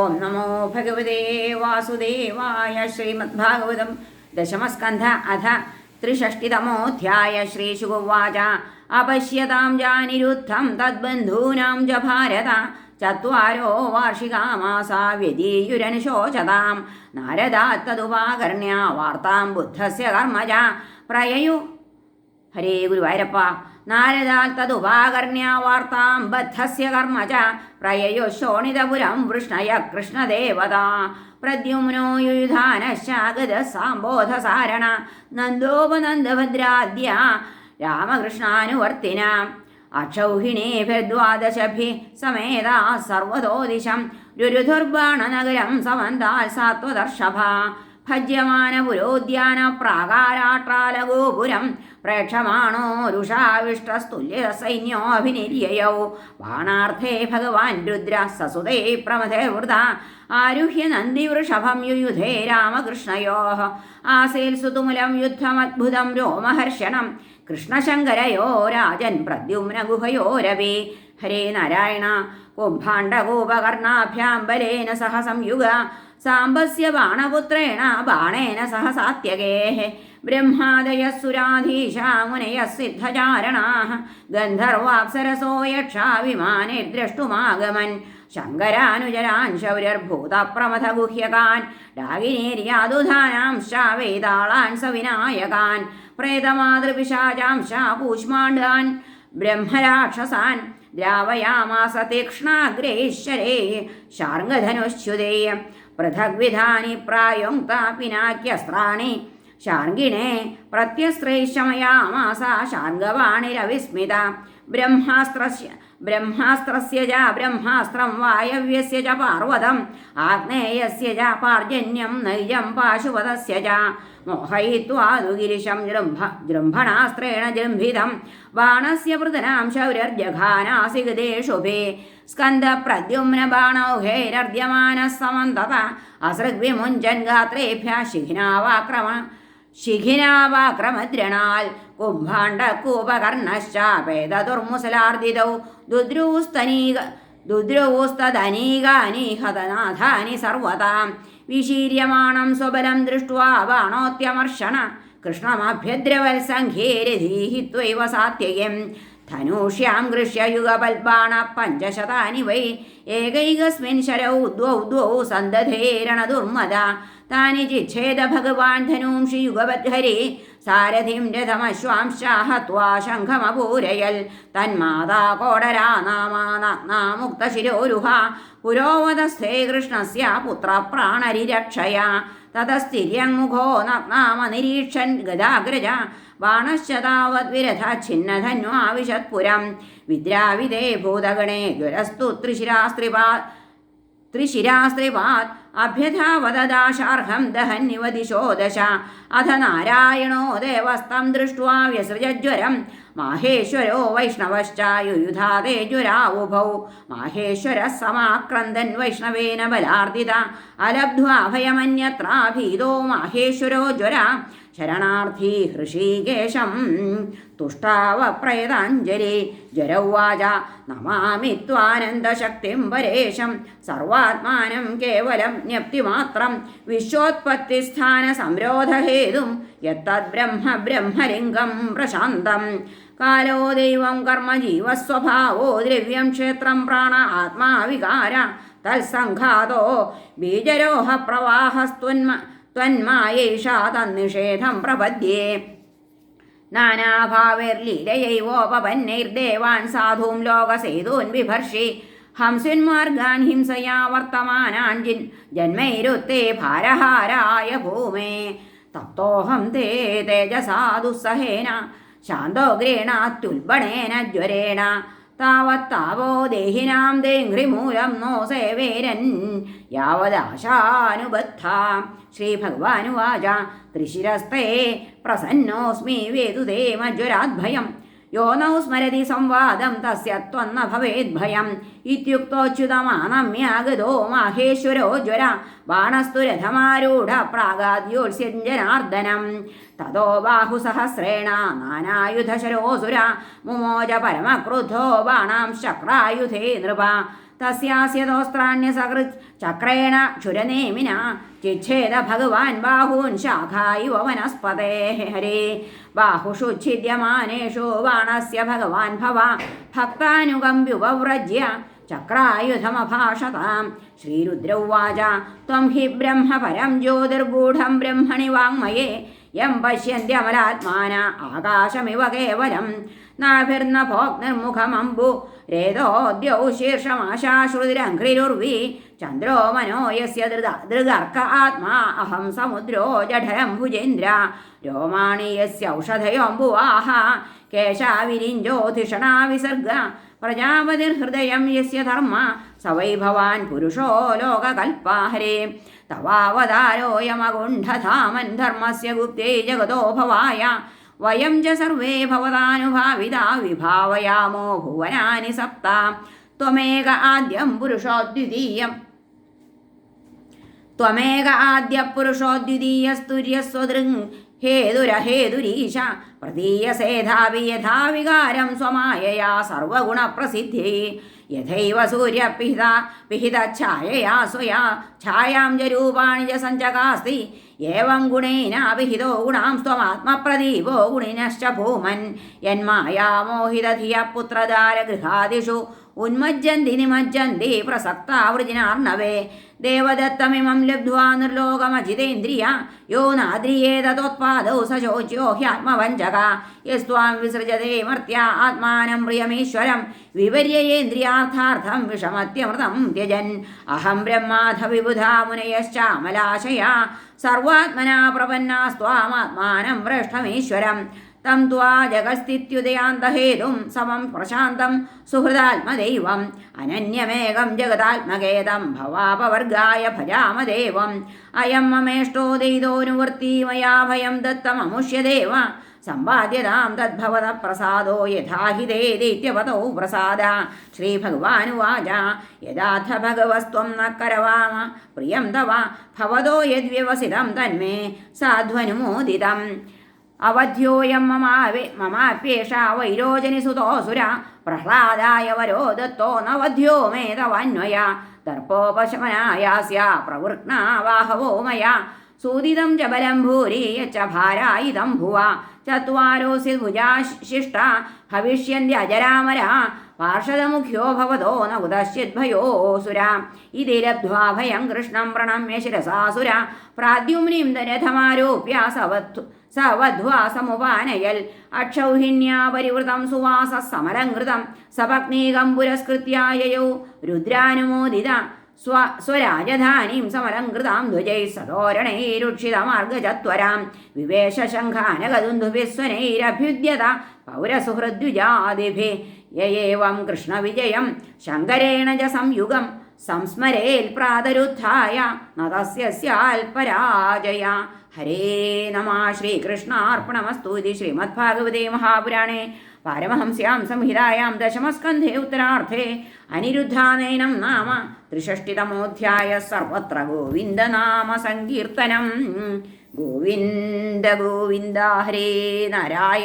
ഓം നമോ ഭഗവതേ വാസുദേവായ ശ്രീമദ്ഭാഗവതം ദശമസ്കന്ധ अथ त्रिषष्टितमोऽध्याय श्रीशुगुवाच। अपश्यतां जानिरुद्धं तद्बन्धूनां च भारत। चत्वारो वार्षिकामासा व्यदीयुरनुशोचतां नारदात्तदुपाकर्ण्या वार्तां बुद्धस्य कर्मजा। प्रययु ഹരേ ഗുരുവായൂരപ്പ. നാരദാൽ തതുപാകർണ്യ വാർത്താം ബദ്ധസ്യ കർമ്മ ച പ്രയയോ ശോണിതപുരം വൃഷ്ണയ കൃഷ്ണദേവത. പ്രദ്യുമ്നോ യുയുധാനശാഗത സാംബോധസാരണ നന്ദോപനന്ദഭദ്രാദ്യ രാമകൃഷ്ണാനുവർത്തിന. അക്ഷൗഹിണീഭിർദ്വാദശഭി സമേതാ സർവതോദിശം. രുരുധുർബാണനഗരം സമന്താൽ സാത്വദർഷഭ ഭജ്യമാനപുരോദ്യാന പ്രാകാരാട്രാലഗോപുരം പ്രേക്ഷമാണോ രുഷാവിഷ്ടസ്തുല്യ സൈന്യോഭിനിര്യയൗ ബാണാർത്ഥേ ഭഗവാൻ രുദ്ര സസുതേ പ്രമഥേ വൃത ആരുഹ്യ നന്ദിവൃഷഭം യുയുധേ രാമകൃഷ്ണയോ. ആസേൽ സുതുമുലം യുദ്ധമദ്ഭുതം രോമഹർഷണം. കൃഷ്ണശങ്കരയോ രാജൻ പ്രദ്യുമ്ന ഗുഹയോരവി ഹരേ നാരായണ. കുംഭാണ്ഡകൂപകർണാഭ്യാം ബലേന സഹ സംയുഗ സാമ്പസ്യ ബാണപുത്രേണ ബാണേന സഹ സാത്യകേ ബ്രഹ്മാദയസുരാധീശ മുനയ സിദ്ധചാരണാ. ഗന്ധർവാപ്സരസോ യക്ഷാ വിമാനൈർദ്രഷ്ടുമാഗമൻ ശങ്കരാനുജരാൻ ശൗര്യർഭൂതപ്രമഥ ഗുഹ്യകാൻ ഡാഗിനേര്യാദുധാനാംശ വേതാളാൻ സവിനായകാൻ. പ്രേതമാതൃപിശാചാംശ കൂഷ്മാണ്ഡാൻ. ബ്രഹ്മരാക്ഷസാൻ ദ്രാവയാമാസ തീക്ഷ്ണാഗ്രേശ്വരേ. ശാർഗധനുശ്ച്യുതേ. पृथग्विधानि प्रायुङ्क्तापिनाक्यस्त्राणि शार्ङ्गिणे प्रत्यस्त्रैः शमयामासा शार्ङ्गवाणिरविस्मिता। ബ്രഹ്മാസ്ത്രസ്യ ബ്രഹ്മാസ്ത്രസ്യ ച ബ്രഹ്മാസ്ത്രം വായവ്യസ്യ ച പാർവതം ആഗ്നേയസ്യ ച പാർജന്യം നൈജം പാശുപതസ്യ ച. മോഹയിത്വാതു ഗിരിശം ജൃംഭ ജൃംഭണാസ്ത്രേണ ജൃംഭിതം ബാണസ്യ പൃതനാം സ്കന്ദ പ്രദ്യുമ്ന ബാണൗഹൈരർദ്യമാന സമന്തത അസൃഗ്വിമുഞ്ചൻ ഗാത്രേഭ്യ ശിഖിനാവാക്രമ ശിഖിനാവാക്രമദ്രണാൽ കുംഭാണ്ഡകൂപകർണശ്ചാപേദുർമുസലാർദിതൗ ദുദ്രൂസ്തനീക ദുദ്രൂസ്തദനീകാനി ഹതനാഥാനി സർവതാം. വിശീര്യമാണം സ്വബലം ദൃഷ്ട്വാ ബാണോത്യമർഷണ കൃഷ്ണമഭ്യദ്രവത്സംഖ്യേരധീഹി ത്വൈവ സാത്യയം ധനുഷ്യാം ഗൃഷ്യയുഗപൽബാണ പഞ്ചശതാനി വൈ ഏകൈകസ്മിൻ ശരൗ ദ്വൗ ദ്വൗ സന്ദധേരണദുർമദ താനി ചിച്ഛേദ ഭഗവാൻ ധനൂംഷി യുഗപദ്ധരി സാരഥിം രഥമശ്വാംശാഹ ത്വാ ശംഖമപൂരയൽ. തന്മാതാ കോടരാ നാമാനാമുക്തശിരോരുഹ പുരോവതസ്ഥേ കൃഷ്ണസ്യ പുത്രപ്രാണരിരക്ഷയ തതസ്ഥിര്യങ്മുഖോ നഗ്നാമ നിരീക്ഷൻ ഗദാഗ്രജ. ബാണശ്ചതാവദ്വിരഥഛിന്നധന്വാവിശത്പുരം വിദ്രാവിദേ ഭൂതഗണേ ജ്വരസ്തു ത്രിശിരാസ്ത്രിപാ ത്രിശിരാസ്ത്രിപാത് അഭ്യഥാവദദാശാർഹം ദഹന്നിവ ദിശോ ദശ അഥ നാരായണോ ദേവസ്ഥം ദൃഷ്ട്വാ വ്യസൃജ്വരം മാഹേശ്വരോ വൈഷ്ണവശ്ചായുയുധാതേ ജ്വരാവുഭൗ മാഹേശ്വര സമാക്രന്ദൻ വൈഷ്ണവേന ബലാർദിത അലബ്ധ്വാഭയമന്യത്രാഭീതോ മാഹേശ്വരോ ജ്വര ശരണാർത്ഥി ഹൃഷീകേശം തുഷ്ടാവ പ്രേതാഞ്ജലി ജരൗവാച നമാമി ത്വാനന്ദശക്തിം പരേശം. സർവാത്മാനം കേവലം ജ്ഞപ്തിമാത്രം. വിശ്വോത്പത്തിസ്ഥാന സംരോധഹേതും യത്തദ്ബ്രഹ്മ ബ്രഹ്മലിംഗം പ്രശാന്തം. കാലോ ദൈവം കർമ്മ ജീവസ്വഭാവോ ദ്രവ്യം ക്ഷേത്രം പ്രാണ ആത്മാവികാര തത്സംഘാതോ. ബീജരോഹ പ്രവാഹസ്ത്വന്മ ത്വന്മായേഷാ തന്നിഷേധം പ്രപദ്യേ. നാനാഭാവൈർലീലയൈവോപപന്നൈർദേവാൻ സാധൂം ലോകസേതൂൻ വിഭർഷി. ഹംസിന്മാർഗാൻ ഹിംസയാ വർത്തമാനാൻ ജിൻ ജന്മൈരുത്തേ ഭാരഹാരായ ഭൂമേ. തത്തോഹം തേ തേജസാ ദുസ്സഹേന ശാന്തോഗ്രേണാത്യുൽബണേന ജ്വരേണ. താവത്താവോ ദേഹിനാം ദേഘ്രിമൂലം നോ സേവേരൻ. യാവദാശാനുബദ്ധ. ശ്രീഭഗവാനുവാച. ത്രിശിരസ്തേ പ്രസന്നോസ്മി വേതുതേ മജ്വരാദ്ഭയം. യോ നൗ സ്മരതി സംവാദം തസ്യ ത്വന്ന ഭവേദ്ഭയം ഇത്യുക്തോച്യുതമാനമ്യാഗതോ മാഹേശ്വരോ ജ്വര ബാണസ്തു രഥമാരൂഢ പ്രാഗാദ്യോത്സ്യഞ്ജനാർദ്ദനം തതോ ബാഹുസഹസ്രേണ നാനായുധശരോസുര മുമോജ പരമക്രുദ്ധോ ബാണാം ശക്രായുധേ നൃപ तस्यास्य सकृत् चक्रेण क्षुरनेमिना चिच्छेद भगवान् बाहून् शाखा इव वनस्पतेः। हरे। बाहुषुच्छिद्यमानेषु बाणस्य भगवान् भवा भक्तानुगम्ब्युपव्रज्य चक्रायुधमभाषताम्। श्रीरुद्र उवाच, त्वं हि ब्रह्म परं ज्योतिर्गूढं ब्रह्मणि वाङ्मये। യം പശ്യന്ത്യമലാത്മാന ആകാശമിവ കേവലം. നാഭിർന്ന ഭോഗ്നിർമുഖമംബു രേതോദ്യൗ ശീർഷമാശാശ്രുതിരഘ്രിരുർവി ചന്ദ്രോ മനോ യസ്യ ദൃത ദൃഗർക്ക ആത്മാ. അഹം സമുദ്രോ ജഠരം ഭുജേന്ദ്ര. രോമാണി യസ്യൗഷധയോംബുവാഹ കേശാവിരിഞ്ചോധിഷണാ വിസർഗ പ്രജാപതിർഹൃദയം യസ്യ ധർമ്മ സവൈ ഭവാൻ പുരുഷോ ലോകകൽപ്പാഹരേ തവാവതാരോയമകുണ്ഠധാമൻ ധർമ്മസ്യ ഗുപ്തേ ജഗതോ ഭവായ. വയം ച സർവേ ഭവതാനുഭാവിതാ വിഭാവയാമോ ഭുവനാനി സപ്ത. ത്വമേക ആദ്യം പുരുഷോദ്വിതീയം. ത്വമേക ആദ്യ പുരുഷോദ്വിതീയസ്തുര്യസ്വദൃങ്. ഹേതുരഹേതുരീശ പ്രതീയസേധാവി യഥാവികാരം സ്വമായയാ സർവഗുണപ്രസിദ്ധി. യഥൈവ സൂര്യപിഹിത പിഹിതഛായയാ സ്വയാ ഛായാം ച രൂപാണി ച സഞ്ചകാസ്തി ഏവം ഗുണേന വിഹിതോ ഗുണാം സ്വമാത്മപ്രദീപോ ഗുണിനശ്ച ഭൂമൻ. യന്മായാമോഹിതധിയ പുത്രദാരഗൃഹാദിഷു ഉന്മജ്ജന്തി നിമജ്ജന്തി പ്രസക്താവൃജിനാർണവേ ദേവദത്തമിമം ലബ്ധ്വാ നിർലോകമജിതേന്ദ്രിയ. യോ നാദ്രിയേതോത്പാദൗ സശോച്യോ ഹ്യാത്മവഞ്ചക. യസ്വാം വിസൃജതേ മർത്യ ആത്മാനം പ്രിയമീശ്വരം. വിപര്യേന്ദ്രിയാർത്ഥാർത്ഥം വിഷമത്യമൃതം ത്യജൻ. അഹം ബ്രഹ്മാധ വിബുധാ മുനയശ്ചാമലാശയാ. സർവാത്മനാ പ്രപന്നാസ്ത്വാമാത്മാനം പൃഷ്ഠമീശ്വരം തം ത്വാ ജഗസ്ഥിത്യുദയാന്തഹേതും സമം പ്രശാന്തം സുഹൃദാത്മദൈവം അനന്യമേകം ജഗതാത്മകേതം ഭവാപവർഗായ ഭജാമദേവം. അയം മമേഷ്ടോ ദൈതോനുവർത്തി മയാ ഭയം ദത്തമമുഷ്യദേവ സമ്പാദ്യതാം തദ്ഭവത പ്രസാദോ യഥാഹിതേ ദൈത്യപതോ പ്രസാദ. ശ്രീഭഗവാനുവാച യഥാർത്ഥ ഭഗവസ്ത്വം ന കരവാമ പ്രിയം തവ ഭവതോ യദ്വ്യവസിതം തന്മേ സാധ്വനുമോദിതം. അവധ്യോയം മമാവേ മമാപ്യേഷ വൈരോചനിസുതോസുര പ്രഹ്ലാദായ വരോ ദത്തോ നവധ്യോ മേ തവന്വയ ദർപ്പോപശമനായാസ്യ പ്രവൃഗ്നാവാഹവോ മയാ. സൂദിതം ച ബലം ഭൂരി യച്ച ഭാരായിതം ഭുവ. ചത്വാരോസി ഭുജാശിഷ്ട ഭവിഷ്യന്ത്യജരാമര പാർഷദമുഖ്യോ ഭവതോ ന ഉദശ്ചിദ്ഭയോസുര ഇതി ലബ്ധ്വാ ഭയം കൃഷ്ണം പ്രണമ്യ ശിരസാസുര പ്രാദ്യുമ്നിം രഥമാരോപ്യ സവത്വ സവധ്വാ സമുപാനയൽ. അക്ഷൗഹിണ്യാ പരിവൃതം സുവാസ സമലങ്കൃതം സപത്നീകം പുരസ്കൃത്യായയൗ. രുദ്രാനുമോദിത. സ്വ സ്വരാജധാനീം സമലംകൃതാം ധ്വജൈ സതോരണൈരുക്ഷിതമാർഗചത്വരാം വിവേശശംഖാനകദുന്ധുഭിസ്വനൈരഭ്യുദ്യത പൗരസുഹൃദ്വിജാതിഭി. യേവം കൃഷ്ണവിജയം ശങ്കരേണ ച സംയുഗം സംസ്മരേൽ പ്രാതരുദ്ധായ നതസ്യ സ്യാൽപരാജയ ഹരേ നമ ശ്രീകൃഷ്ണാർപ്പണമസ്തു ഇതി ശ്രീമദ്ഭാഗവതേ മഹാപുരാണേ. പാരമഹംസ്യാം സംഹിതായാം ദശമസ്കന്ധേ ഉത്തരാർത്ഥേ അനിരുദ്ധാനയനം നാമ ത്രിഷഷ്ടിതമോധ്യായ സർവത്ര ഗോവിന്ദനാമ സങ്കീർത്തനം ഗോവിന്ദ ഗോവിന്ദ ഹരേ നാരായണ